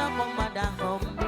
up on my down home.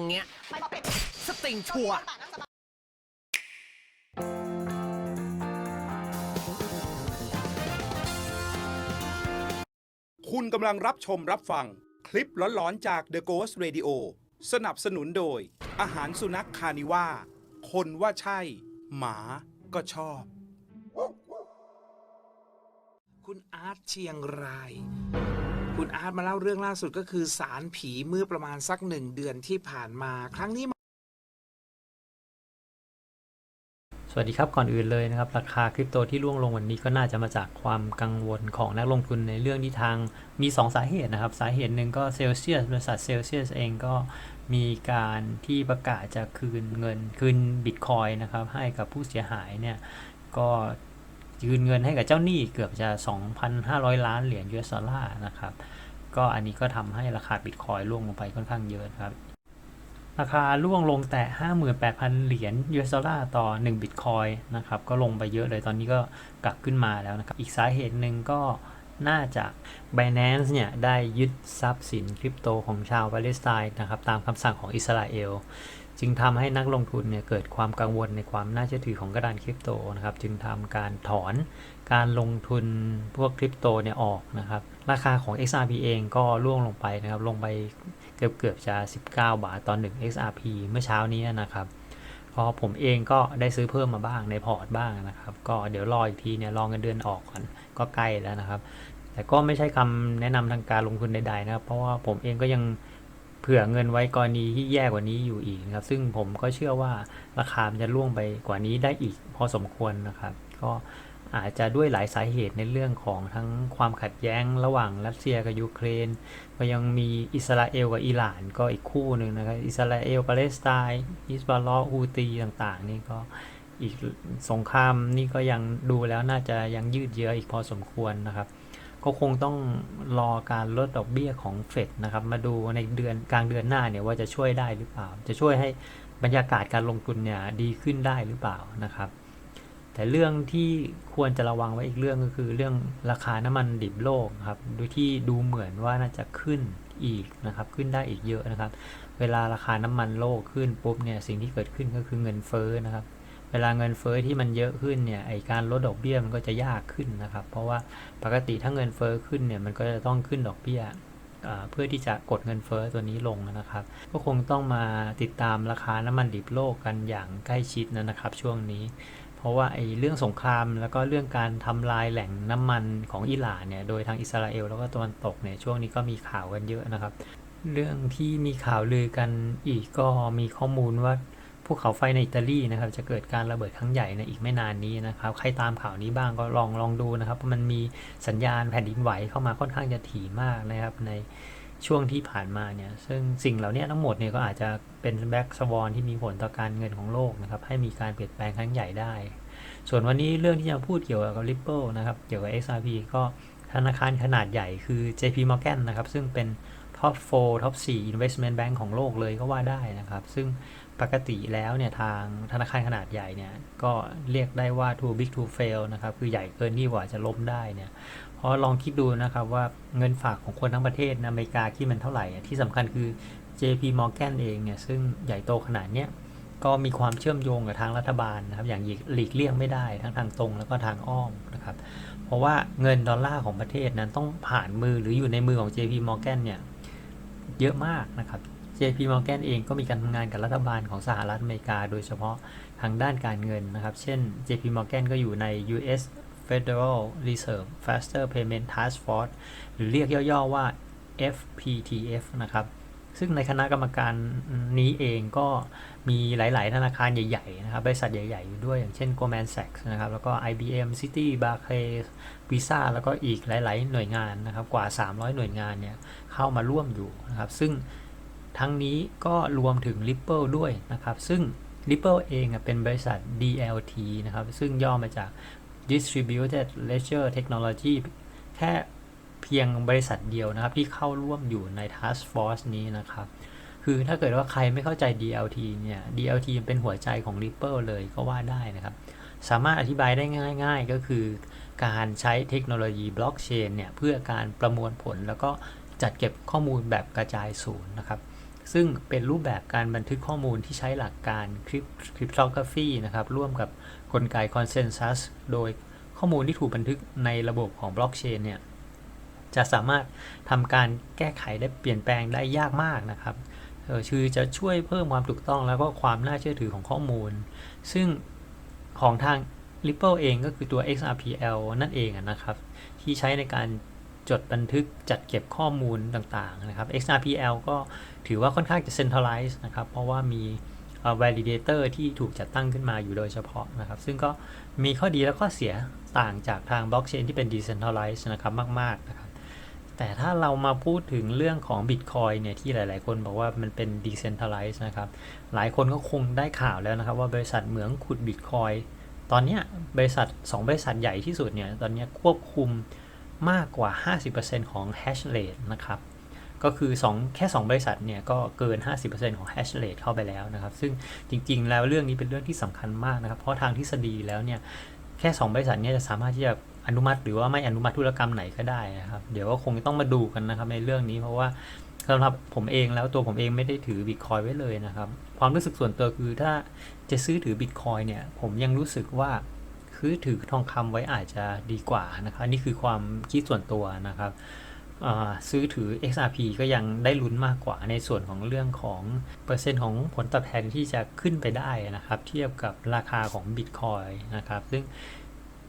รงเนี้ยไม่มาเป็นสตริงชัวร์ป่านั่งสบายคุณกำลังรับชมรับฟัง คลิปหลอนๆจาก The Ghost Radio สนับสนุนโดย อาหารสุนัขคานิว่า คนว่าใช่ หมาก็ชอบ คุณอาร์ตเชียงราย คุณอาร์ตมาเล่าเรื่องล่าสุดก็คือสารผีเมื่อประมาณสักหนึ่งเดือนที่ผ่านมา ครั้งนี้สวัสดีครับ ก่อนอื่นเลยนะครับ ราคาคริปโตที่ร่วงลงวันนี้ก็น่าจะมาจากความกังวลของนักลงทุนในเรื่องที่ทางมี 2 สาเหตุนะครับ สาเหตุหนึ่งก็เซลเซียสบริษัทเซลเซียสเองก็มีการที่ประกาศจะคืนเงินคืนบิตคอยนะครับให้กับผู้เสียหายเนี่ยก็ คืนเงินให้กับเจ้าหนี้เกือบจะ 2,500 ล้านเหรียญ US ดอลลาร์นะครับ ก็อันนี้ก็ทำให้ราคาบิตคอยร่วงลงไปค่อนข้างเยอะครับ ราคาร่วงลงแต่ 58,000 เหรียญ US ดอลลาร์ต่อ 1 บิตคอยนะครับ ก็ลงไปเยอะเลยตอนนี้ก็กลับขึ้นมาแล้วนะครับ อีกสาเหตุหนึ่งก็น่าจะ Binance เนี่ยได้ยึดทรัพย์สินคริปโตของชาวปาเลสไตน์นะครับตามคำสั่งของอิสราเอล จึงทำให้นักลงทุนเนี่ยเกิดความกังวลในความน่าเชื่อถือของกระดานคริปโตนะครับ จึงทำการถอนการลงทุนพวกคริปโตเนี่ยออกนะครับ ราคาของ XRP เองก็ร่วงลงไปนะครับ ลงไปเกือบเกือบจะ 19 บาทต่อ1 XRP เมื่อเช้านี้นะครับพอผมเองก็ได้ซื้อเพิ่มมาบ้างในพอร์ตบ้างนะครับ ก็เดี๋ยวรออีกทีเนี่ยรอเงินเดือนออกก่อนก็ใกล้แล้วนะครับ แต่ก็ไม่ใช่คำแนะนำทางการลงทุนใดๆนะครับ เพราะว่าผมเองก็ยัง เผื่อเงินไว้กรณีที่แย่กว่านี้อยู่อีกนะครับ ซึ่งผมก็เชื่อว่าราคามันจะล่วงไปกว่านี้ได้อีกพอสมควรนะครับ ก็อาจจะด้วยหลายสาเหตุในเรื่องของทั้งความขัดแย้งระหว่างรัสเซียกับยูเครน ก็ยังมีอิสราเอลกับอิหร่านก็อีกคู่หนึ่งนะครับ อิสราเอลปาเลสไตน์ฮิสบอลลอฮูตีต่างๆ นี่ก็อีกสงครามนี่ก็ยังดูแล้วน่าจะยังยืดเยื้ออีกพอสมควรนะครับ ก็คงต้องรอการลดดอกเบี้ยของเฟดนะครับ มาดูในเดือนกลางเดือนหน้าเนี่ยว่าจะช่วยได้หรือเปล่า จะช่วยให้บรรยากาศการลงทุนเนี่ยดีขึ้นได้หรือเปล่านะครับ แต่เรื่องที่ควรจะระวังไว้อีกเรื่องก็คือเรื่องราคาน้ำมันดิบโลกครับดยที่ดูเหมือนว่าน่าจะขึ้นอีกนะครับ ขึ้นได้อีกเยอะนะครับ เวลาราคาน้ำมันโลกขึ้นปุ๊บเนี่ยสิ่งที่เกิดขึ้นก็คือเงินเฟ้อนะครับ เวลาเงินเฟ้อที่มันเยอะขึ้นเนี่ยไอการลดดอกเบี้ยมันก็จะยากขึ้นนะครับ เพราะว่าปกติถ้าเงินเฟ้อขึ้นเนี่ยมันก็จะต้องขึ้นดอกเบี้ยเพื่อที่จะกดเงินเฟ้อตัวนี้ลงนะครับ ก็คงต้องมาติดตามราคาน้ำมันดิบโลกกันอย่างใกล้ชิดนะครับ ช่วงนี้ เพราะว่าไอ้เรื่องสงครามแล้วก็เรื่องการทำลายแหล่งน้ำมันของอิหร่านเนี่ยโดยทางอิสราเอลแล้วก็ตะวันตกเนี่ยช่วงนี้ก็มีข่าวกันเยอะนะครับ เรื่องที่มีข่าวลือกันอีกก็มีข้อมูลว่า ภูเขาไฟในอิตาลีนะครับจะเกิดการระเบิดครั้งใหญ่ในอีกไม่นานนี้นะครับใครตามข่าวนี้บ้างก็ลองลองดูนะครับมันมีสัญญาณแผ่นดินไหวเข้ามาค่อนข้างจะถี่มากนะครับในช่วงที่ผ่านมาเนี่ยซึ่งสิ่งเหล่านี้ทั้งหมดเนี่ยก็อาจจะเป็นแบ็กสวอนที่มีผลต่อการเงินของโลกนะครับให้มีการเปลี่ยนแปลงครั้งใหญ่ได้ ส่วนวันนี้เรื่องที่จะพูดเกี่ยวกับ Ripple นะครับเกี่ยวกับ XRP ก็ธนาคารขนาดใหญ่คือ JP Morgan นะครับซึ่งเป็น Top 4 Top 4 Investment Bank ของโลกเลยก็ว่าได้นะครับ ซึ่ง ปกติแล้วเนี่ยทางธนาคารขนาดใหญ่เนี่ยก็เรียกได้ว่า too big to fail นะครับคือใหญ่เกินที่กว่าจะล้มได้เนี่ยเพราะลองคิดดูนะครับว่าเงินฝากของคนทั้งประเทศอเมริกาที่มันเท่าไหร่ที่สำคัญคือ JP Morgan เองเนี่ยซึ่งใหญ่โตขนาดเนี้ยก็มีความเชื่อมโยงกับทางรัฐบาลนะครับอย่างหลีกเลี่ยงไม่ได้ทั้งทางตรงแล้วก็ทางอ้อมนะครับนะครับเพราะว่าเงินดอลลาร์ของประเทศนั้นต้องผ่านมือหรืออยู่ในมือของ JP Morgan เนี่ยเยอะมากนะครับ JP Morgan เองก็มีการทำงานกับรัฐบาลของสหรัฐอเมริกา โดยเฉพาะทางด้านการเงินนะครับ เช่น JP Morgan ก็อยู่ใน US Federal Reserve Faster Payment Task Force หรือเรียกย่อๆว่า FPTF นะครับ ซึ่งในคณะกรรมการนี้เองก็มีหลาย ๆ ธนาคารใหญ่ ๆ นะครับ บริษัทใหญ่ ๆ อยู่ด้วย อย่างเช่น Goldman Sachs นะครับ แล้วก็ IBM Citi Barclays Visa แล้วก็อีกหลาย ๆ หน่วยงานนะครับ กว่า 300 หน่วยงานเนี่ยเข้ามาร่วมอยู่นะครับ ซึ่ง ทั้งนี้ก็รวมถึง Ripple ด้วยนะครับ ซึ่ง Ripple เองเป็นบริษัท DLT นะครับ ซึ่งย่อมาจาก Distributed Ledger Technology แค่เพียงบริษัทเดียวนะครับ ที่เข้าร่วมอยู่ใน Task Force นี้นะครับ คือถ้าเกิดว่าใครไม่เข้าใจ DLT เนี่ย DLT เป็นหัวใจของ Ripple เลยก็ว่าได้นะครับ สามารถอธิบายได้ง่ายๆ ก็คือการใช้เทคโนโลยีบล็อกเชนเนี่ย เพื่อการประมวลผลแล้วก็จัดเก็บข้อมูลแบบกระจายศูนย์นะครับ ซึ่งเป็นรูปแบบการบันทึกข้อมูลที่ใช้หลักการคริปโตกราฟีนะครับ ร่วมกับกลไกคอนเซนแซสโดยข้อมูลที่ถูกบันทึกในระบบของบล็อกเชนเนี่ยจะสามารถทำการแก้ไขได้เปลี่ยนแปลงได้ยากมากนะครับเออคือจะช่วยเพิ่มความถูกต้องแล้วก็ความน่าเชื่อถือของข้อมูล ซึ่งของทาง Ripple เองก็คือตัว XRPL นั่นเองนะครับ ที่ใช้ในการ จดบันทึกจัดเก็บข้อมูลต่างๆนะครับ XRPL ก็ถือว่าค่อนข้างจะ centralized นะครับ เพราะว่ามี validator ที่ถูกจัดตั้งขึ้นมาอยู่โดยเฉพาะนะครับ ซึ่งก็มีข้อดีและข้อเสียต่างจากทางบล็อกเชนที่เป็น decentralized นะครับมากๆนะครับแต่ถ้าเรามาพูดถึงเรื่องของ Bitcoin เนี่ยที่หลาย ๆ คนบอกว่ามันเป็น decentralized นะครับ หลายคนก็คงได้ข่าวแล้วนะครับ ว่าบริษัทเหมืองขุด Bitcoin ตอนนี้บริษัท 2 บริษัทใหญ่ที่สุดเนี่ยตอนนี้ควบคุม มากกว่า 50%ของ hash rate นะครับ ก็คือ 2 แค่ 2 บริษัทเนี่ยก็เกิน 50%ของ hash rate เข้าไปแล้วนะครับ ซึ่งจริง ๆ แล้วเรื่องนี้เป็นเรื่องที่สำคัญมากนะครับ เพราะทางทฤษฎีแล้วเนี่ยแค่ 2 บริษัทเนี้จะสามารถที่จะอนุมัติหรือว่าไม่อนุมัติธุรกรรมไหนก็ได้นะครับ เดี๋ยวก็คงต้องมาดูกันนะครับในเรื่องนี้เพราะว่าสำหรับผมเองแล้วตัวผมเองไม่ได้ถือบิตคอยไว้เลยนะครับ ความรู้สึกส่วนตัวคือถ้าจะซื้อถือบิตคอยเนี่ยผมยังรู้สึกว่า คือถือทองคำไว้อาจจะดีกว่านะครับนี่คือความคิดส่วนตัวนะครับซื้อถือ XRP ก็ยังได้ลุ้นมากกว่าในส่วนของเรื่องของเปอร์เซ็นต์ของผลตอบแทนที่จะขึ้นไปได้นะครับ เทียบกับราคาของบิตคอยนะครับ ซึ่ง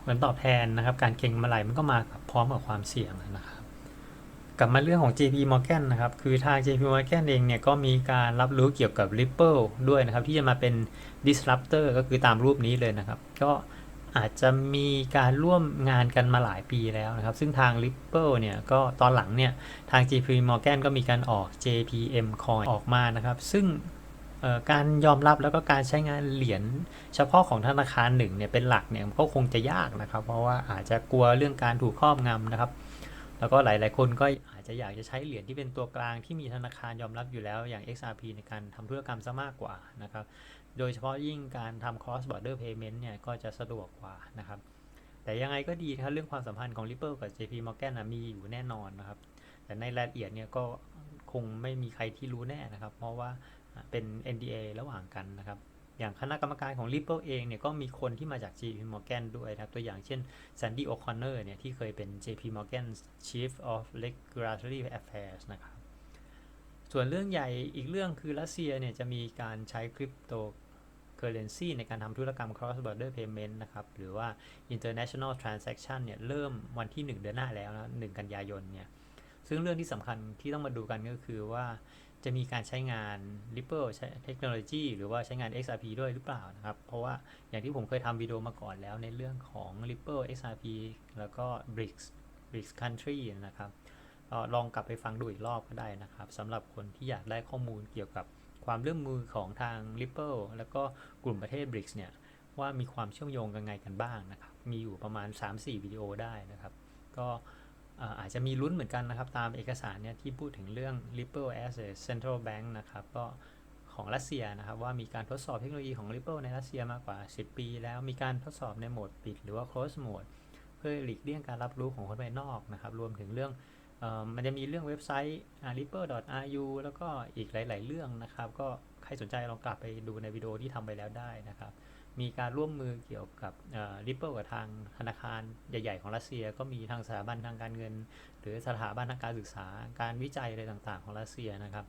ผลตอบแทนนะครับ การเก็งกำไรมันก็มากับพร้อมกับความเสี่ยงนะครับ กลับมาเรื่องของ JP Morgan นะครับ คือทาง JP Morgan เองเนี่ยก็มีการรับรู้เกี่ยวกับ Ripple ด้วยนะครับ ที่จะมาเป็น disruptor ก็คือตามรูปนี้เลยนะครับ ก็ อาจจะมีการร่วมงานกันมาหลายปีแล้วนะครับ ซึ่งทาง Ripple เนี่ยก็ตอนหลังเนี่ยทาง JP Morgan ก็มีการออก JPM Coin ออกมานะครับ ซึ่งการยอมรับแล้วก็การใช้งานเหรียญเฉพาะของธนาคารหนึ่งเนี่ยเป็นหลักเนี่ยมันก็คงจะยากนะครับ เพราะว่าอาจจะกลัวเรื่องการถูกครอบงำนะครับ แล้วก็หลายๆ คนก็อาจจะอยากจะใช้เหรียญที่เป็นตัวกลางที่มีธนาคารยอมรับอยู่แล้วอย่าง XRP ในการทำธุรกรรมซะมากกว่านะครับ โดยเฉพาะยิ่งการทำ cross border payment เนี่ยก็จะสะดวกกว่านะครับ แต่ยังไงก็ดีนะครับเรื่องความสัมพันธ์ของ Ripple กับ JP Morgan นะมีอยู่แน่นอนนะครับ แต่ในรายละเอียดเนี่ยก็คงไม่มีใครที่รู้แน่นะครับ เพราะว่าเป็น NDA ระหว่างกันนะครับ อย่างคณะกรรมการของ Ripple เองเนี่ยก็มีคนที่มาจาก JP Morgan ด้วยนะครับ ตัวอย่างเช่น Sandy O'Connor เนี่ยที่เคยเป็น JP Morgan Chief of Regulatory Affairs นะครับส่วนเรื่องใหญ่อีกเรื่องคือรัสเซียเนี่ยจะมีการใช้คริปโต เคอเรนซีในการทำธุรกรรม cross border payment นะครับ หรือว่า international transaction เนี่ยเริ่มวันที่ 1 เดือนหน้าแล้วนะ1กันยายนเนี่ย ซึ่งเรื่องที่สำคัญที่ต้องมาดูกันก็คือว่าจะมีการใช้งาน Ripple ใช้เทคโนโลยีหรือว่าใช้งาน XRP ด้วยหรือเปล่านะครับ เพราะว่าอย่างที่ผมเคยทำวิดีโอมาก่อนแล้วในเรื่องของ Ripple XRP แล้วก็ BRICS BRICS country นะครับลองกลับไปฟังดูอีกรอบก็ได้นะครับสำหรับคนที่อยากได้ข้อมูลเกี่ยวกับ ความร่วมมือของทาง Ripple แล้วก็กลุ่มประเทศ BRICS เนี่ย ว่ามีความเชื่อมโยงกันไงกันบ้างนะครับ มีอยู่ประมาณ 3-4 วิดีโอได้นะครับ ก็อาจจะมีลุ้นเหมือนกันนะครับ ตามเอกสารเนี่ยที่พูดถึงเรื่อง Ripple as a central bank นะครับ ก็ของรัสเซียนะครับ ว่ามีการทดสอบเทคโนโลยีของ Ripple ในรัสเซียมากกว่า 10 ปี แล้วมีการทดสอบในโหมดปิดหรือว่า close mode เพื่อหลีกเลี่ยงการรับรู้ของคนภายนอกนะครับ รวมถึงเรื่อง มันจะมีเรื่องเว็บไซต์ ripple.ru แล้วก็อีกหลาย ๆ เรื่องนะครับ ก็ใครสนใจลองกลับไปดูในวิดีโอที่ทำไปแล้วได้นะครับ มีการร่วมมือเกี่ยวกับริปเปิลกับทางธนาคารใหญ่ ๆ ของรัสเซีย ก็มีทางสถาบันทางการเงิน หรือสถาบันทางการศึกษา การวิจัยอะไรต่าง ๆ ของรัสเซียนะครับ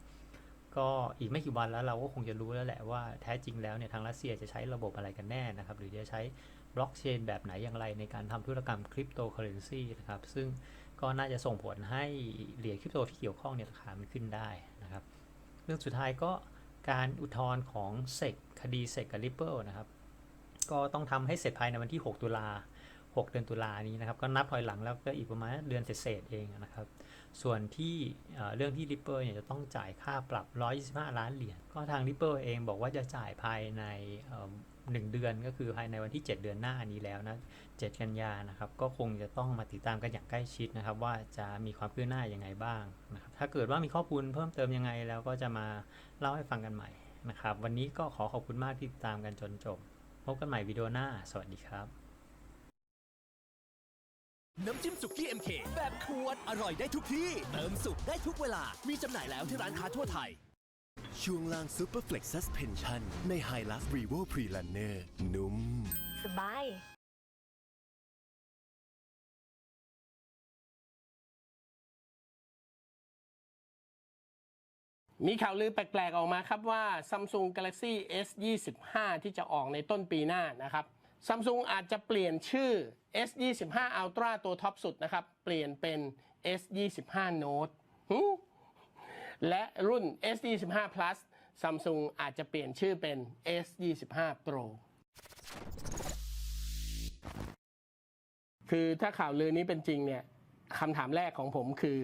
ก็อีกไม่กี่วันแล้วเราก็คงจะรู้แล้วแหละว่าแท้จริงแล้วเนี่ยทางรัสเซียจะใช้ระบบอะไรกันแน่นะครับ หรือจะใช้บล็อกเชนแบบไหนอย่างไรในการทำธุรกรรมคริปโตเคอเรนซีนะครับ ซึ่ง ก็น่าจะส่งผลให้เหรียญคริปโตที่เกี่ยวข้องเนี่ยราคามันขึ้นได้นะครับ เรื่องสุดท้ายก็การอุทธรณ์ของเซกคดีเซกกับริปเปิลนะครับ ก็ต้องทำให้เสร็จภายในวันที่ 6 ตุลา 6 เดือนตุลานี้นะครับ ก็นับถอยหลังแล้วก็อีกประมาณเดือนเศษเองนะครับ ส่วนที่เรื่องที่ Ripple เนี่ยจะต้องจ่ายค่าปรับ 125 ล้านเหรียญ ก็ทาง Ripple เองบอกว่าจะจ่ายภายใน หนึ่งเดือนก็คือภายในวันที่ 7 เดือนหน้านี้แล้วนะ 7 กันยานะครับ ก็คงจะต้องมาติดตามกันอย่างใกล้ชิดนะครับ ว่าจะมีความคืบหน้ายังไงบ้างนะครับ ถ้าเกิดว่ามีข้อมูลเพิ่มเติมยังไงแล้วก็จะมาเล่าให้ฟังกันใหม่นะครับ วันนี้ก็ขอขอบคุณมากที่ติดตามกันจนจบ พบกันใหม่วิดีโอหน้า สวัสดีครับ น้ำจิ้มสุกี้ MK แบบขวดอร่อยได้ทุกที่ เติมสุกได้ทุกเวลา มีจำหน่ายแล้วที่ร้านค้าทั่วไทย ช่วงล่าง Super Flex Suspension ใน h i l u x Revo Pre-Runner นุ่ม สบาย มีข่าวลือแปลกๆออกมาครับว่า Samsung Galaxy S 25ที่จะออกในต้นปีหน้านะครับ Samsung อาจจะเปลี่ยนชื่อ S 25 Ultra ตัวท็อปสุดนะครับ เปลี่ยนเป็น S 25 Note หึ และรุ่น S 25 Plus Samsung อาจจะเปลี่ยนชื่อเป็น S 25 Pro คือถ้าข่าวลือนี้เป็นจริงเนี่ยคำถามแรกของผมคือ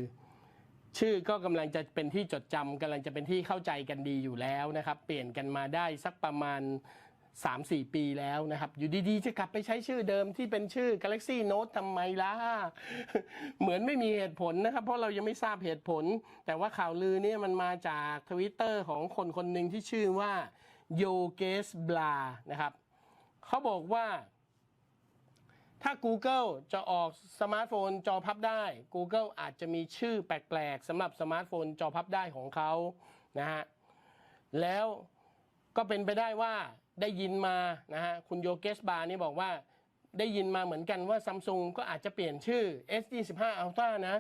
ชื่อก็กำลังจะเป็นที่จดจำกำลังจะเป็นที่เข้าใจกันดีอยู่แล้วนะครับ เปลี่ยนกันมาได้สักประมาณ 3-4 ปีแล้วนะครับ อยู่ดีๆ จะกลับไปใช้ชื่อเดิมที่เป็นชื่อ Galaxy Note ทำไมล่ะ เหมือนไม่มีเหตุผลนะครับ เพราะเรายังไม่ทราบเหตุผล แต่ว่าข่าวลือเนี่ยมันมาจากทวิตเตอร์ของคนคนหนึ่งที่ชื่อว่าโยเกสบลานะครับ เขาบอกว่า ถ้า Google จะออกสมาร์ทโฟนจอพับได้ Google อาจจะมีชื่อแปลกๆสำหรับสมาร์ทโฟนจอพับได้ของเขานะฮะแล้วก็เป็นไปได้ว่า ได้ยินมานะฮะคุณโยเกสบานี่บอกว่าได้ยินมาเหมือนกันว่า Samsung ก็อาจจะเปลี่ยนชื่อ S25 Ultra นะ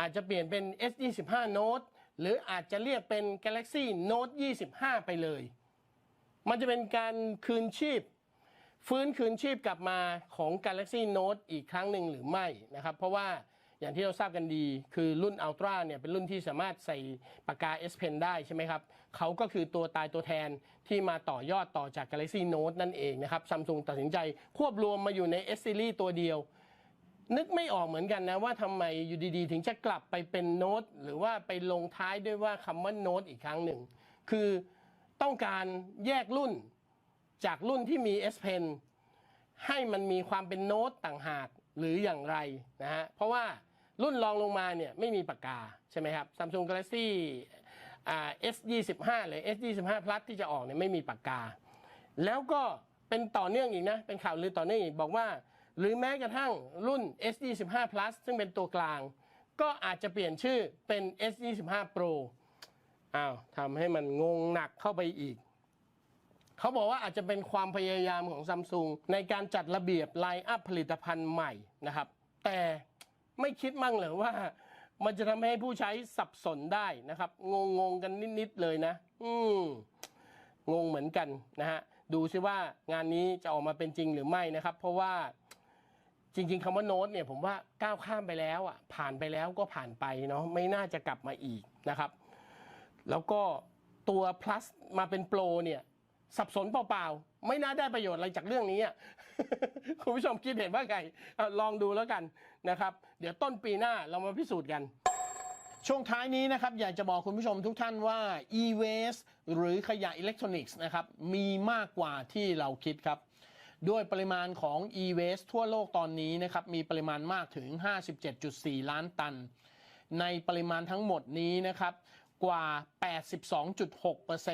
อาจจะเปลี่ยนเป็น S25 Note หรืออาจจะเรียกเป็น Galaxy Note 25 ไปเลย มันจะเป็นการคืนชีพ ฟื้นคืนชีพกลับมาของ Galaxy Note อีกครั้งหนึ่งหรือไม่นะครับ เพราะว่า อย่างที่เราทราบกันดี คือรุ่น Ultra เนี่ยเป็นรุ่นที่สามารถใส่ปากกา S Pen ได้ใช่ไหมครับเขาก็คือตัวตายตัวแทนที่มาต่อยอดต่อจาก Galaxy Note นั่นเองนะครับซัมซุงตัดสินใจควบรวมมาอยู่ใน S Series ตัวเดียว นึกไม่ออกเหมือนกันนะว่าทำไมอยู่ดีๆ ถึงจะกลับไปเป็นโน้ตหรือว่าไปลงท้ายด้วยว่าคำว่าโน้ตอีกครั้งหนึ่ง คือต้องการแยกรุ่นจากรุ่นที่มี S Pen ให้มันมีความเป็นโน้ตต่างหากหรืออย่างไรนะฮะ เพราะว่า รุ่นรองลงมาเนี่ยไม่มีปากกา ใช่ไหมครับ Samsung Galaxy อ่ S25 หรือ S25 Plus ที่จะออกเนี่ยไม่มีปากกา แล้วก็เป็นต่อเนื่องอีกนะ เป็นข่าวลือต่อเนื่องอีกบอกว่า หรือแม้กระทั่งรุ่น S25 Plus ซึ่งเป็นตัวกลาง ก็อาจจะเปลี่ยนชื่อเป็น S25 Pro อ้าวทำให้มันงงหนักเข้าไปอีก เขาบอกว่าอาจจะเป็นความพยายามของซัมซุงในการจัดระเบียบไลน์อัพผลิตภัณฑ์ใหม่นะครับ แต่ ไม่คิดมั่งเหรอว่า มันจะทำให้ผู้ใช้สับสนได้นะครับ งงงกันนิด ๆ เลยนะ อืมงงเหมือนกันนะฮะดูซิว่างานนี้จะออกมาเป็นจริงหรือไม่นะครับ เพราะว่าจริง ๆคำว่าโน้ตเนี่ยผมว่าก้าวข้ามไปแล้วอะผ่านไปแล้วก็ผ่านไปเนาะไม่น่าจะกลับมาอีกนะครับ แล้วก็ตัว plus มาเป็นโปรเนี่ย สับสนเปล่าๆ ไม่น่าได้ประโยชน์อะไรจากเรื่องนี้อะ คุณผู้ชมคิดเห็นว่าไงเอาลองดูแล้วกันนะครับ เดี๋ยวต้นปีหน้าเรามาพิสูจน์กัน ช่วงท้ายนี้นะครับ อยากจะบอกคุณผู้ชมทุกท่านว่า e-waste หรือขยะอิเล็กทรอนิกส์นะครับ มีมากกว่าที่เราคิดครับ ด้วยปริมาณของ e-waste ทั่วโลกตอนนี้นะครับ มีปริมาณมากถึง 57.4 ล้านตัน ในปริมาณทั้งหมดนี้นะครับ กว่า 82.6%เ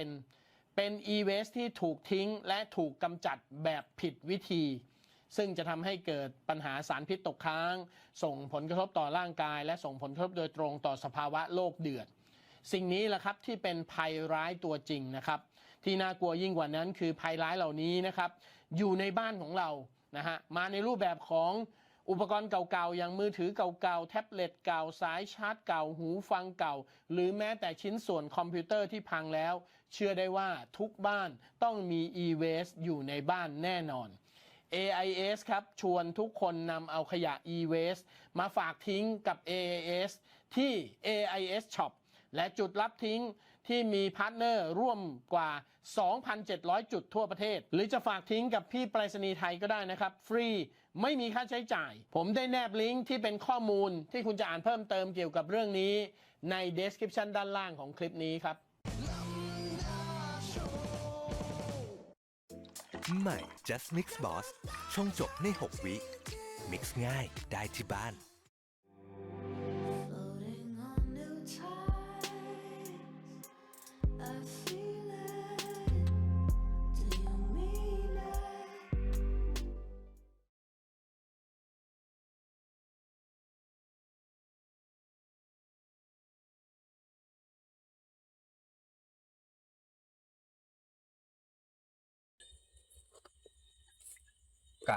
เป็น e-waste ที่ถูกทิ้งและถูกกำจัดแบบผิดวิธี ซึ่งจะทำให้เกิดปัญหาสารพิษตกค้าง ส่งผลกระทบต่อร่างกาย และส่งผลกระทบโดยตรงต่อสภาวะโลกเดือด สิ่งนี้แหละครับที่เป็นภัยร้ายตัวจริงนะครับ ที่น่ากลัวยิ่งกว่านั้นคือภัยร้ายเหล่านี้นะครับ อยู่ในบ้านของเรานะฮะมาในรูปแบบของ อุปกรณ์เก่าๆ อย่างมือถือเก่าๆ แท็บเล็ตเก่า สายชาร์จเก่า หูฟังเก่า หรือแม้แต่ชิ้นส่วนคอมพิวเตอร์ที่พังแล้ว เชื่อได้ว่าทุกบ้านต้องมี e-waste อยู่ในบ้านแน่นอน AIS ครับ ชวนทุกคนนำเอาขยะ e-waste มาฝากทิ้งกับ AIS ที่ AIS Shop และจุดรับทิ้งที่มีพาร์ทเนอร์ร่วมกว่า 2,700 จุดทั่วประเทศ หรือจะฝากทิ้งกับพี่ไปรษณีย์ไทยก็ได้นะครับ ฟรี ไม่มีค่าใช้จ่าย ผมได้แนบลิงก์ที่เป็นข้อมูลที่คุณจะอ่านเพิ่มเติมเกี่ยวกับเรื่องนี้ ใน description ด้านล่างของคลิปนี้ครับ ใหม่ Just Mix Boss ช่องจบใน 6 วิ mix ง่ายได้ที่บ้าน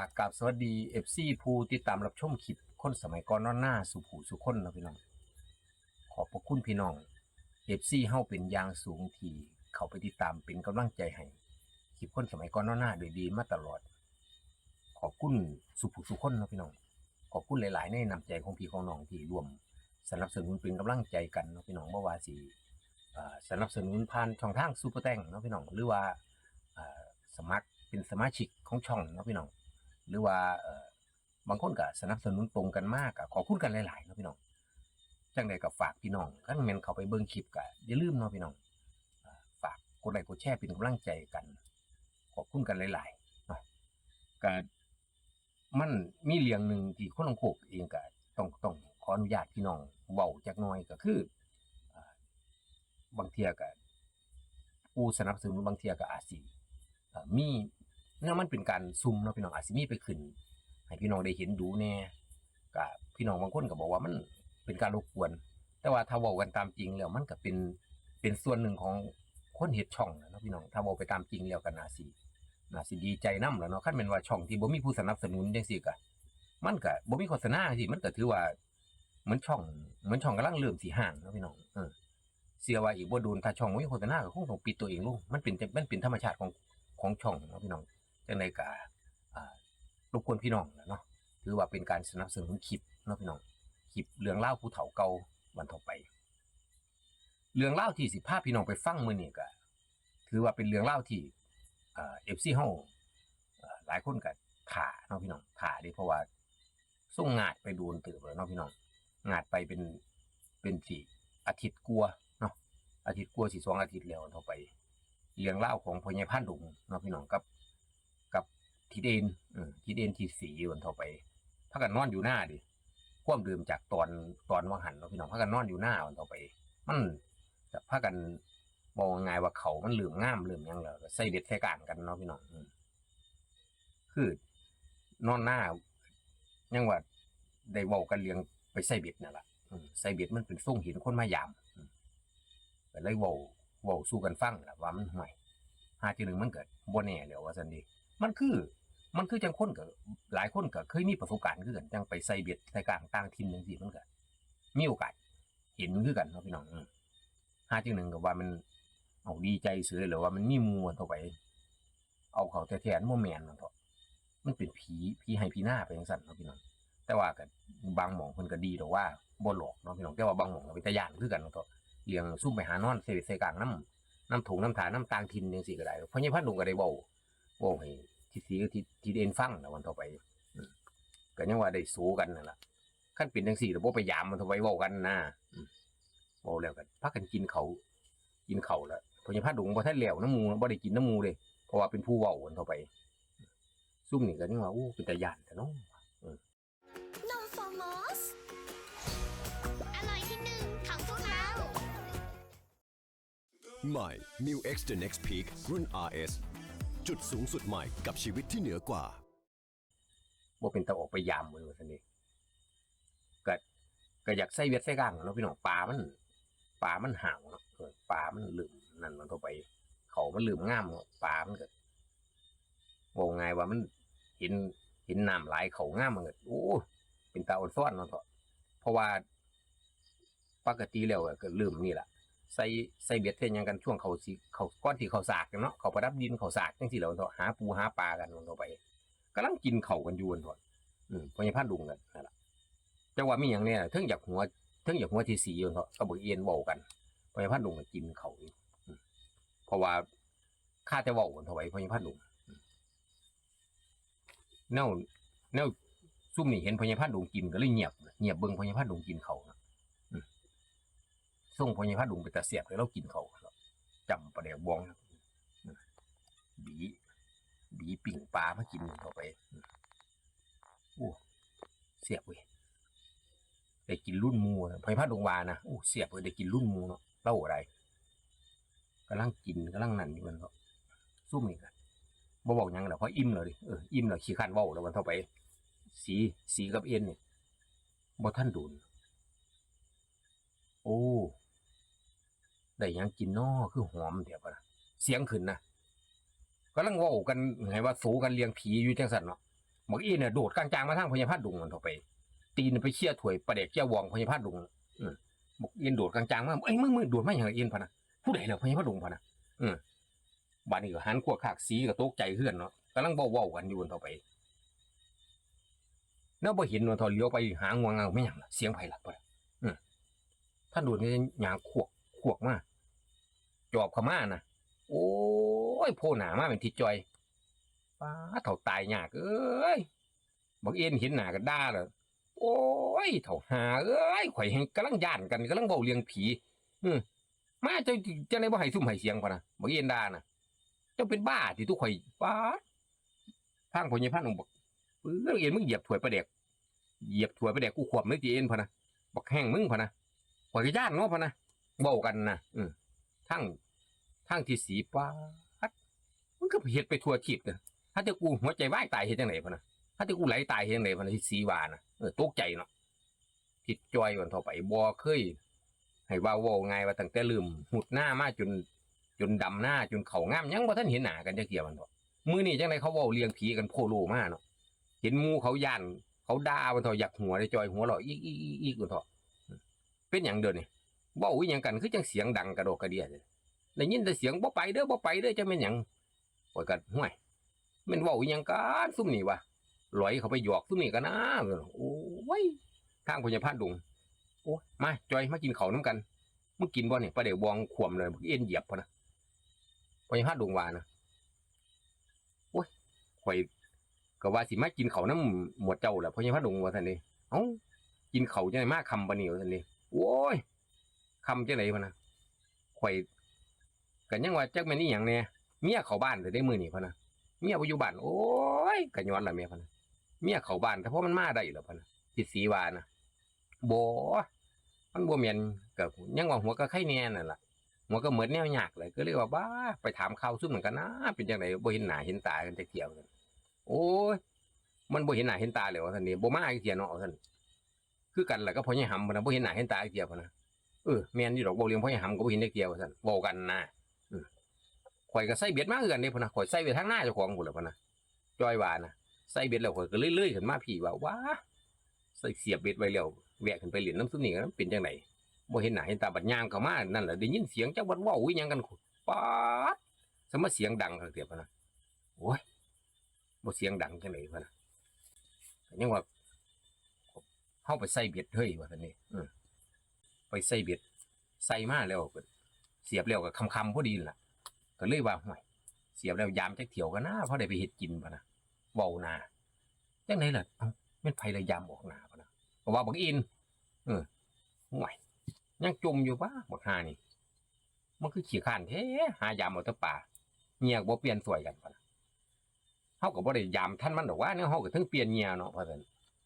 ากกับสวัสดีเอฟซีผู้ติดตามรับชมคลิปคนสมัยก่อนนอนหน้าสุผูสุคนนะพี่น้อง ขอบพระคุณพี่น้องเอฟซีเฮาเป็นยางสูงที่เขาไปติดตามเป็นกำลังใจให้คลิปคนสมัยก่อนนอนหน้าโดยดีมาตลอด ขอบคุณสุผูสุคนนะพี่น้อง ขอบคุณหลาย ๆ ในนำใจของพี่ของน้องที่รวม สนับสนุนเป็นกำลังใจกันเนาะพี่น้องเมื่อวานสีสนับสนุนผ่านช่องทางซูเปอร์แตงเนาะพี่น้องหรือว่าสมัครเป็นสมาชิกของช่องเนาะพี่น้อง หรือว่าเออบางคนก็สนับสนุนตรงกันมากก็ขอคุณกันหลายๆนะพี่น้องจังใดก็ฝากพี่น้องคันแม่นเขาไปเบิ่งคลิปก็อย่าลืมเนาะพี่น้องฝากกดไลค์กดแชร์เป็นกำลังใจกัน ขอบคุณกันหลายๆนาะก็มันมีเรื่องหนึ่งที่คนลงโคกเองก็ต้องต้องขออนุญาตพี่น้องเว้าจักน่อยก็คืออบางเทียก็ผู้สนับสนุนบางเทียก็อาจสิเอ่อมี เนี่ยมันเป็นการซุ่มเนาะพี่น้องอาจสิมีไปขึ้น ให้พี่น้องได้เห็นดูแน่ก็พี่น้องบางคนก็บอกว่ามันเป็นการรบกวน แต่ว่าถ้าเว้ากันตามจริงแล้วมันก็เป็นเป็นส่วนหนึ่งของคนเฮ็ดช่องนะเนาะพี่น้องถ้าเว้าไปตามจริงแล้วก็น่าสิน่าสิดีใจนํแหล้วเนาะคันแม่นว่าช่องที่บ่มีผู้สนับสนุนจังซี่ก็มันก็บ่มีโฆษณาจังมันก็ถือว่าเหมือนช่องเหมือนช่องกำลังเริ่มสิห่างเนาะพี่น้องเออเสียว่าอีกบ่โดนถ้าช่องบ่มีโฆษณาก็คงต้องปิดตัวเองลงมันเป็นมันเป็นธรรมชาติของของช่องเนาะพี่น้อง จังใดก็อ่ารบกวนพี่น้องแหละเนาะถือว่าเป็นการสนับสนุนคลิปเนาะพี่น้องคลิปเรื่องเล่าวผู้เฒ่าเก่าวันต่อไป เรื่องเล่าที่สิพาพี่น้องไปฟังมื้อนี้ก็ถือว่าเป็นเรื่องเล่าที่เอ่า FC เฮาเอ่อหลายคนก็ถ่าเนาะพี่น้องถ่าดิเพราะว่าส่งงาดไปโดนตืบแล้วเนาะพี่น้องงาดไปเป็นเป็นสี่อาทิตย์กลัวเนาะอาทิตย์กลัวาสิสองอาทิตย์แล้วต่อไปเรื่องเล่าของพญ่พันดุงเนาะพี่น้องกับ ทิเดนเออทิเดนที่สีวันเท่าไปพักกันนอนอยู่หน้าดิความดื่มจากตอนตอนวังหันเนาะพี่น้องพักกันนอนอยู่หน้าวันเท่าไป มันจะพักกันมองไงายว่าเขามันเหลื่อมง่ามเหลื่อมยังแล้วก็ใส่เด็ดใส่การกันเนาะพี่น้องคือนอนหน้ายังว่าได้เว้ากันเลี้ยงไปใส่เบ็ดนั่นแหละใส่เบ็ดมันเป็นส่งห็นคนมายามอืมก็เลยเว้าเว้าสู้กันฟังแหละว่ามันห่วยหาทีหนึ่งมันเกิดบ่แน่แล้วว่าซั่นดิมันคือ มันคือจังคนก็หลายคนก็เคยมีประสบการณ์คือกันจังไปใส่เบ็ดใส่กลางต่างถิ่นจังซี่มันก็มีโอกาสเห็นคือกันเนาะพี่น้องอืมหาทีหนึ่งก็ว่ามันเอาดีใจเสือหรือว่ามันมีมู่เข้าไป เอาเขาแท้ๆมันบ่แม่นเนาเถาะมันเป็นผีผีให้ผีหน้าไปจังซั่นเนาะพี่น้องแต่ว่าก็บางหม่องเพิ่นก็ดีดอกว่าบ่หลอกเนาะพี่น้องแต่ว่าบางหม่องก็เป็นตาย่านคือกันเนาะเถาะเลี้ยงซุ่มไปหานอนใส่เบ็ดใส่กลางน้ำน้ำถุงน้ำถาน้ำตางทินจังซี่ก็ได้เพราะยังพันดุงก็ได้เว้าเว้าให้ ทิสีกับทิทิเดนฟังแล้ววันต่อไปอืมก็ยังว่าได้สู้กันนั่นล่ะขั้นเป็นจังซี่แล้วบ่ไปยามมันต่อไปเว้ากันนะอืมเว้าแล้วก็พากันกินเขาวกินเขาวแล้วเพราะยังพันดุงบ่ทันแล้วน้ำหมูบ่ได้กินน้ำหมูเลยเพราะว่าเป็นผู้เว้ากันต่อไปอืมซุ่มนี่ก็ยังว่าอู้เป็นตาย่านแต่เนาะนมฟอร์มอสอร่อยที่หนึ่งของพวกเราใหม่ m w X The Next Peak รุ่น RS จุดสูงสุดใหม่กับชีวิตที่เหนือกว่า บ่เป็นตาออกไปยามเลยว่าซั่นนี่ก็ก็อยากใส่เวียดใส่กลางเนาะพี่น้องปลามันปลามันห่าวเนาะปลามันลืมนั่นมันเข้าไป เขามันลืมง่ามเนาะปลามันก็ว่าไงว่ามันเห็นเห็นน้ำไหลายเขาง่ามมันก็โอ้เป็นตาอ่อนซ้อนเนาะเถอะเพราะว่าปกติแล้วก็ลืมนี่แหละ ใส่ใส่เบ็ดเท่นยังกันช่วงเขาสิเขาก้อนที่เขาสากเนาะเขาประดับดินเขาสากจังสิแล้วเถอะหาปูหาปลากันลงไปกำลังกินเขากันอยู่กันเถอะอืมพญาพันดุงกันนั่นแหละจังหวะมีอย่างเนี้ยเทิงอยากหัวเทิงอยากหัวที่สีอยู่เถอะก็บอกเอียนเว้ากันพญาพันดุงก็กินเขาอยู่อืมเพราะว่าข้าจะเว้ากันเท่าไหร่พญาพันดุงแนวแนวซุ่มนี่เห็นพญาพันธุ์ดงกินก็เลยเงียบเงียบเบิ่งพญาพันธุ์ดงกินเขา ส่งพญาพันธุ์ดงไปตะเสียบเลยเรากินเขาจำประเดี๋ยวบองบีบีปิ่งปลามากินเข้าไปโอ้เสียบเว้ยได้กินรุ่นมูนะพญาพันธุ์ดงวานะโอ้เสียบเลยได้กินรุ่นมูเนาะเล่าอะไรกำลังกินกำลังนั่นอยู่มันก็ซุ่มนี่กันบ่บอกยังหรอกเพราะอิ่มเลยเอออิ่มแล้วขี้ขันเว้าแล้ววันเท่าไป สีสีกับเอ็นเนี่ยบ่ท่านดูนโอ้ ได้ยังกินนอคือหอมเดี๋ยวปะนะเสียงขึ้นนะกำลังว้ากันไงว่าสูกันเลี้ยงผีอยู่จังสันเนาะบอกอีเนี่ยโดดกลางๆมาทางพญาพัดดุงมันเท่าไป ตีนไปเชี่ยถวยประเด็กเจ้าวองพญาพัดดุงอืมบอกเอ็นโดดกลางๆมาเอ้ยมึงมึงโดดมาอย่างไรเอ็นพะนะผู้ใดเหรอพญาพัดดุงพะนะอืมบ้านนี้ก็หันขวกขากสีก็ตกใจเฮือนเนาะกำลังเว้าๆกันอยู่ต่อไปแล้วบ่เห็นว่าทอเลี้ยวไปหางวงเงาไม่หยังเสียงไผล่ะบ่ล่ะอืมท่านดูนี่หยางขวกขวกมาก จอบเข้ามานะโอ้ยโพหนามาเป็นทิจอยป้าเถ่าตายยากเอ้ยบักเอ็นเห็นหนาก็ด่าเลยโอ้ยเถ่าหาเอ้ยข่อยแห่งกำลังย่านกันกำลังเว้าเรื่องผีอืมมาจะจะได้บ่ให้ซุ่มให้เสียงพอนะบ่เย็นดานะเจ้าเป็นบ้าที่ทุกข่อยป้าทางพญพันธ์องบอกเออเอ็นมึงเหยียบถวยประเด็กเหยียบถวยประเด็กกูขวบนึกจีเอ็นพอนะบอกแห้งมึงพอนะข่อยก็ย่านเนาะพอนะเว้ากันนะอืม ทั้งทั้งที่สีป้าดมันก็เฮ็ดไปทั่วทิศนะถ้าแต่กูหัวใจวายตายเฮ็ดจังไดพอนะถ้าแต่กูไหลตายเฮ็ดจังไดพอนะที่สีวานะเออตกใจเนาะทิดจอยวันต่อไปบ่เคยให้ว่าว่าไงว่าตั้งแต่ลืมหุดหน้ามาจนจนดำหน้าจนเข่างามยังบ่ท่านเห็นหนากันจักเที่ยมันเถอะมือนี้จังไดเขาว้าเลี้ยงผีกันโพโลมาเนาะเห็นมูเขาย่านเขาด่ามันเถอะอยากหัวได้จอยหัวเราะอีกอีกอีกอีกมันเถอะเป็นหยังเด้อนี่ย เว้าอีหยังกันคือจังเสียงดังกระโดดกระเดียเลยได้ยินแต่เสียงบ่ไปเด้อบ่ไปเด้อจะแม่นยังโอ้ยกันห่วยม่นเว้าอีหยังกันซุ่มนี่วะลอยเขาไปหยอกซุ่มนี่กันนะโอ้ยทางพญาพันธุ์ดุงโอ้มาจอยมากินเขาน้ำกันมึงกินบ่เนี่ยปลาเดี๋ยวบองขวมเลยเอ็นเหยียบพอนะพอยพาดดวงวานะโอ้ยข่อยก็ว่าสิมากินเขาน้ำหมดเจ้าแหละพอยพาดดวงว่าท่านนี่เอ้ากินเขาจังไหนมาคำปะเนี่ยวท่านนี่โอ้ย คำจังไหนพะนะข่อยกันยังว่าจักแม่นนี่หยังเนี่ยเมียเขาบ้านเลยได้มือนี่พะนะเมียไปอยู่บ้านโอ้ยกันย้อนละเมียพะนะเมียเขาบ้านแต่เพราะมันมาได้หรอพะนะติดสีวานะบ่มันบ่แม่นกับยังว่าหัวก็ไข่แน่นั่นล่ะหัวก็เหมือนแนวยากเลย ก็เลยกว่าบ้าไปถามข่าวซุ่มเหมือนกันนะเป็นจังไดบ่เห็นหน้าเห็นตากันจักเที่ยวกันโอ้ยมันบ่เห็นหน้าเห็นตาเลยว่านนี่บ่มาอีกเที่ยเนาะว่านคือกันแหละก็พอใหญ่หำพุ่นนะบ่เห็นหน้าเห็นตาอีกเที่ยวพุ่นะ เออแม่นอยู่ดอกบ่เลี้ยงพ่อใหญ่หำก็บ่เห็นจักเที่ยวสั่นเว้ากันนะข่อยก็ใส่เบ็ดมาคือกันเด้พุ่นนะข่อยใส่ไว้ทางหน้าเจ้าของพุ่นล่ะพุ่นนะจอยว่านะใส่เบ็ดแล้วข่อยก็เลื่อยๆขึ้นมาพี่ว่าว้าใส่เสียบเบ็ดไว้แล้วแวกขึ้นไปเหรียญน้ำซุปนี่ก็เป็นจังไดบ่เห็นหน้าเห็นตาบัดย่างเข้ามานั่นแหละได้ยินเสียงจักวัดว้าอีหยังกันป๊าดสมมาเสียงดังคักเดียวพนะโอ้ยบ่เสียงดังจังได๋พะนะยังว่าเฮาไปใส่เบ็ดเฮ้ยว่าซั่นนี่อือ ไปใส่เบ็ดใส่มาแล้วก็เสียบแล้วก็คำๆพอดีล่ะ ก็เลยว่าห่วยเสียบแล้วยามจักเที่ยวกันนะเพราะได้ไปเฮ็ดกินพะนะเว้าหน้าจังไดล่ะเอ้าแม่นไผระยำออกหนาพะนะเพราะว่าบักอิน เออห่วยยังจมอยู่ปะบักหานี่มันคือขี้ข้านแท้หายามเอาแตะป่าเงียกบ่เปลี่ยนสวยกันพะนะเฮาก็บ่ได้ยามท่านมันดอกว่าเนี่ยเฮาก็ถึงเปลี่ยนเงียเนาะเพราะฉะนั้น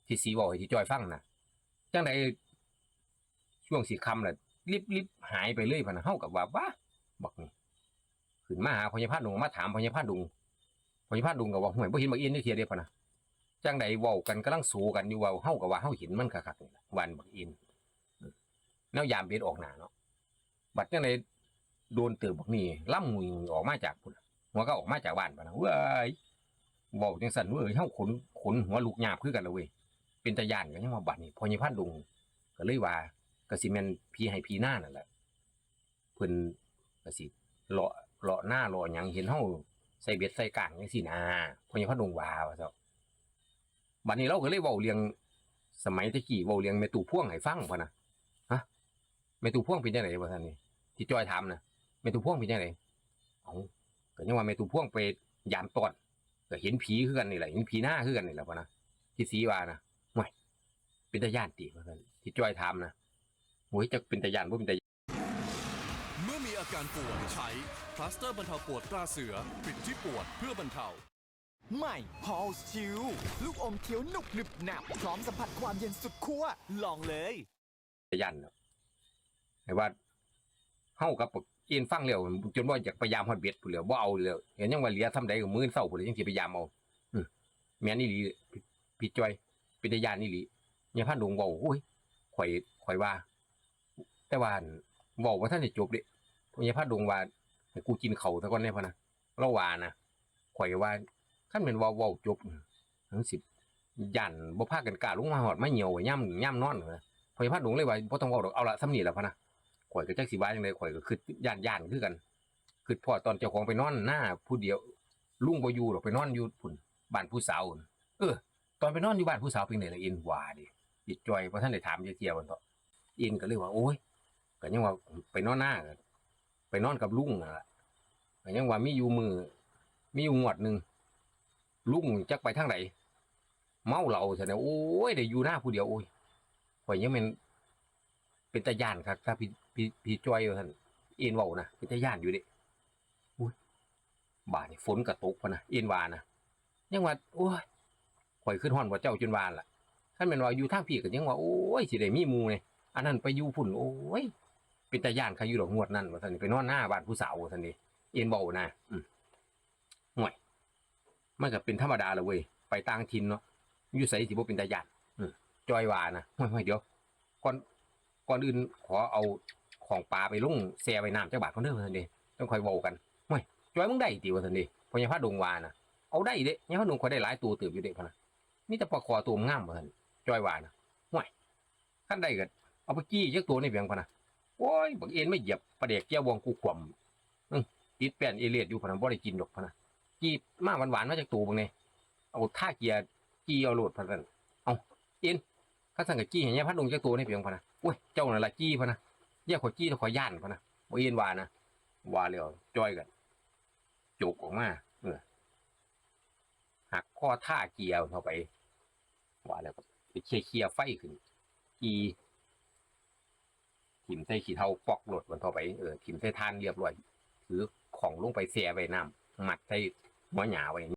ที่สีเว้าให้ที่จอยฟังนะจังได ช่วงสิค่ำน่ะรีบๆหายไปเลยพะนะเฮาก็ว่าว้าบักนี่ขึ้นมาหาพญาพาดุงมาถามพญาพาดุงพญาพาดุงก็ว่าห่วยบ่เห็นบักอินนี่เทียเดียพะนะจังใดเว้ากันกำลังสู้กันอยู่ว้าเฮาก็ว่าเฮาเห็นมันคักๆนี่ะวันบักอินอืมแนวยามเบ็ดออกหน้าเนาะบัดจังไดโดนเติบบักนี่ล่ำมือออกมาจากพุ่นหัวก็ออกมาจากบ้านปะนะเว้ยบอกจังสั่นว่าเฮาขนขนหัวลูกหยาบคือกันละเว้ยเป็นตาย่านกันยังมาบัดนี้พญพันดงก็เลยว่า ก็สิแม่นผีให้ผีหน้านั่นแหละเพิ่นก็สิเลาะเลาะหน้าเลาะหยังเห็นเฮาใส่เบ็ดใส่กางจังซี่นะพอใหญ่พันงว่าว่าซะบัดนี้เราก็เลยเว้าเรื่องสมัยตะกี้เว้าเรื่องแม่ตู่พ่วงให้ฟังพ่นน่ะฮะแม่ตู่พ่วงเป็นจังไดบ่ท่านนี่ที่จอยถามน่ะแม่ตู่พ่วงเป็นจังไดเอ้าก็ยังว่าแม่ตู่พ่วงไปยามตอนก็เห็นผีคือกันนี่แหละเห็นผีหน้าคือกันนี่แหละพ่อนะที่สีว่านะห่วยเป็นตาย่านตีว่าซั่นที่จอยถามนะ โอ้ยจะเป็นตาย่านบ่เป็นตาย่านเมื่อมีอาการปวดใช้พลาสเตอร์บรรเทาปวดตราเสือปิดที่ปวดเพื่อบรรเทา ใหม่ Pulse Chill ลูกอมเคี้ยวหนุบหนึบหนับ พร้อมสัมผัสความเย็นสุดขั้วลองเลยตาย่านเนาะให้ว่าเฮากับปกเอ็นฟังแล้วจนว่าอยากพยายามฮอดเบ็ดพุ่นแล้วบ่เอาแล้วเห็นยังว่าเหลือทำใดก็มื้อเช้าพุ่นเลยจังสิพยายามเอาอือแม่นอี่หลีพี่พี่จ้อยเป็นตาย่านนี่หลีอย่าพันดงเว้าโอ้ยข่อยข่อยว่า แต่ว่าอั่นเว้าบ่ทันได้จบเด้อย่าพันดงว่าให้กูกินเข้าวซะก่อนแน่พ่นะเราว่านะข่อยว่าคันแม่นเว้าว้าจบทั้งสิบย่านบ่พากันกล้าลงมาฮอดไมาเหี่ยวไว้ย่ำย่ำนอนเลยพอยาพัดดงเลยว่าบ่ต้องเว้าดอกเอาละซ้ำนี่ล่ะพ่นะข่อยก็จักสิว่าจังไดข่อยก็คิดย่านย่านคือกันคิดพอตอนเจ้าของไปนอนหน้าผู้เดียวลุงบ่อยู่ดอกไปนอนอยู่พุ่นบ้านผู้สาวเออ ตอนไปนอนอยู่บ้านผู้สาวเป็นไดล่ะอ็นว่าดิจิตจอยบ่ทันได้ถามเจักเที่ยมันเถาะอ็นก็เลยว่าโอ้ย ก็ยังว่าไปนอนหน้าก็ไปนอนกับลุงน่ะก็ยังว่ามีอยู่มือ มีอยู่งวดหนึงลุงจักไปทางไหนเมาเหล้าซะเนี่ยโอ้ยได้อยู่หน้าผู้เดียวโอ้ยข่อยยังแม่นเป็นตาย่านครับถ้าพี่พี่พี่จอยว่าท่านเอ็นเว้านะเป็นตาย่านอยู่ดิอุ้ยบ่านี่ฝนก็ตกพะนะเอ็นวานะยังว่าโอ้ยข่อยขึ้นฮ้อนกว่าเจ้าจนวานล่ะคันแม่นว่าอยู่ทางพี่ก็ยังว่าโอ้ยสิได้มีมู่นี่อันนั้นไปอยู่พุ่นโอ้ย เป็นตาย่านเขาอยู่ดอกงวดนั้นว่าท่านนี่ไปนอนหน้าบ้านผู้สาวว่าท่านนี่เอ็นเว้านะอืมห่วยมันก็เป็นธรรมดาเลยเว้ยไปต่างถิ่นเนาะอยู่ไสสิบ่เป็นตาย่านอืมจอยว่านะห่วยๆเดี๋ยวก่อนก่อนอื่นขอเอาของปลาไปลงแช่ไว้น้ำจักบาทก่อนเด้อว่าซั่นเด้ต้องคอยเว้ากันห่วยจอยมึงได้ติว่าซั่นเด้เพราะยังพาดงวานะเอาได้เด้ยังพาดงข่อยได้หลายตัวเติบอยู่เด้พะนะมีแต่ปลาคอตัวงามว่าซั่นจอยว่านะห่วยคันได้ก็เอาไปกี้จักตัวในเพียงพะนะ โอ้ยบักเอ็นไม่เหยียบปลาเด็กแก้ววงกูขวมอื้อติดแป้นเอเลียดอยู่พะนบ่ได้กินดอกพนะจีมาหวานๆมาจากตูบางเนี่ยเอาท่าเกียร์จี้เอาโหลดพนันเอาเอ็นข้าสั่งกับจี้เห็นยังพัดลงจากตัวนี่เพียงพนะโอ้ยเจ้านั่นละจี้พนะแยกขอจี้ขอย่านพนะบ่เอ็นวานะวาเร็วจอยกันจุกออกมาเออหักข้อท่าเกียร์เข้าไปวาแล้วก็ไปเคลียร์ไฟขึ้นจี ถิ่มใส่ขี้เท่าปอกหลดมันเข้าไปเออขิมใส่ทานเรียบร้อยถือของลงไปเสียไว้น้ำมัดใส่หัวหยาไว้